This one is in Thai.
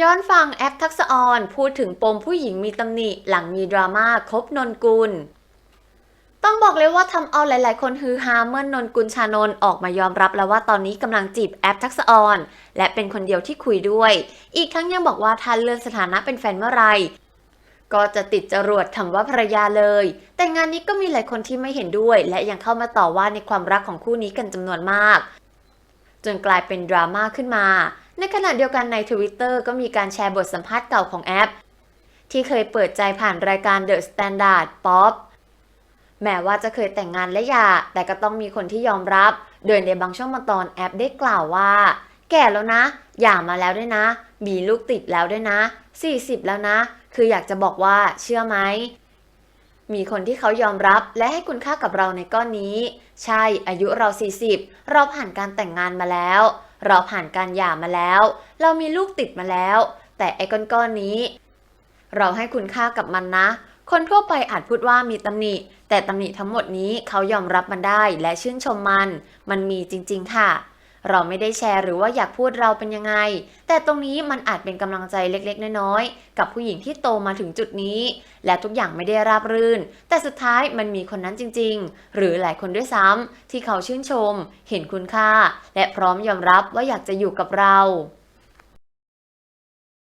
ย้อนฟังแอปทักษออนพูดถึงปมผู้หญิงมีตำหนิหลังมีดราม่าคบนนกุล ต้องบอกเลยว่าทำเอาหลาย ๆ คนฮือฮาเมื่อนนกุลชานนออกมายอมรับแล้วว่าตอนนี้กำลังจีบแอปทักษออน และเป็นคนเดียวที่คุยด้วย อีกทั้งยังบอกว่าถ้าเลื่อนสถานะเป็นแฟนเมื่อไหร่ก็จะติดจรวดคำว่าภรรยาเลย แต่งานนี้ก็มีหลายคนที่ไม่เห็นด้วย และยังเข้ามาต่อว่าในความรักของคู่นี้กันจำนวนมาก จนกลายเป็นดราม่าขึ้นมา ในขณะเดียวกันใน Twitter ก็มีการแชร์บทสัมภาษณ์เก่าของแอป ที่เคยเปิดใจผ่านรายการ The Standard Pop แม้ว่าจะเคยแต่งงานและหย่าแต่ก็ต้องมีคนที่ยอมรับ โดยในบางช่วงบางตอนแอปได้กล่าวว่า แก่แล้วนะ หย่ามาแล้วด้วยนะ มีลูกติดแล้วด้วยนะ 40 แล้วนะ คืออยากจะบอกว่าเชื่อไหม มีคนที่เขายอมรับและให้คุณค่ากับเราในก้อนนี้ ใช่อายุเรา 40 เราผ่านการแต่งงานมาแล้ว เราผ่านการหย่ามาแล้ว เรามีลูกติดมาแล้ว แต่ไอ้ก้อนๆนี้ เราให้คุณค่ากับมันนะ คนทั่วไปอาจพูดว่ามีตำหนิ แต่ตำหนิทั้งหมดนี้เขายอมรับมันได้และชื่นชมมัน มันมีจริง ๆ ค่ะ เราไม่ได้แชร์หรือว่าอยากพูดเราเป็นยังไง แต่ตรงนี้มันอาจเป็นกำลังใจเล็กๆ น้อยๆ กับผู้หญิงที่โตมาถึงจุดนี้ และทุกอย่างไม่ได้ราบรื่น แต่สุดท้ายมันมีคนนั้นจริง ๆ หรือหลายคนด้วยซ้ำที่เขาชื่นชม เห็นคุณค่า และพร้อมยอมรับว่าอยากจะอยู่กับเรา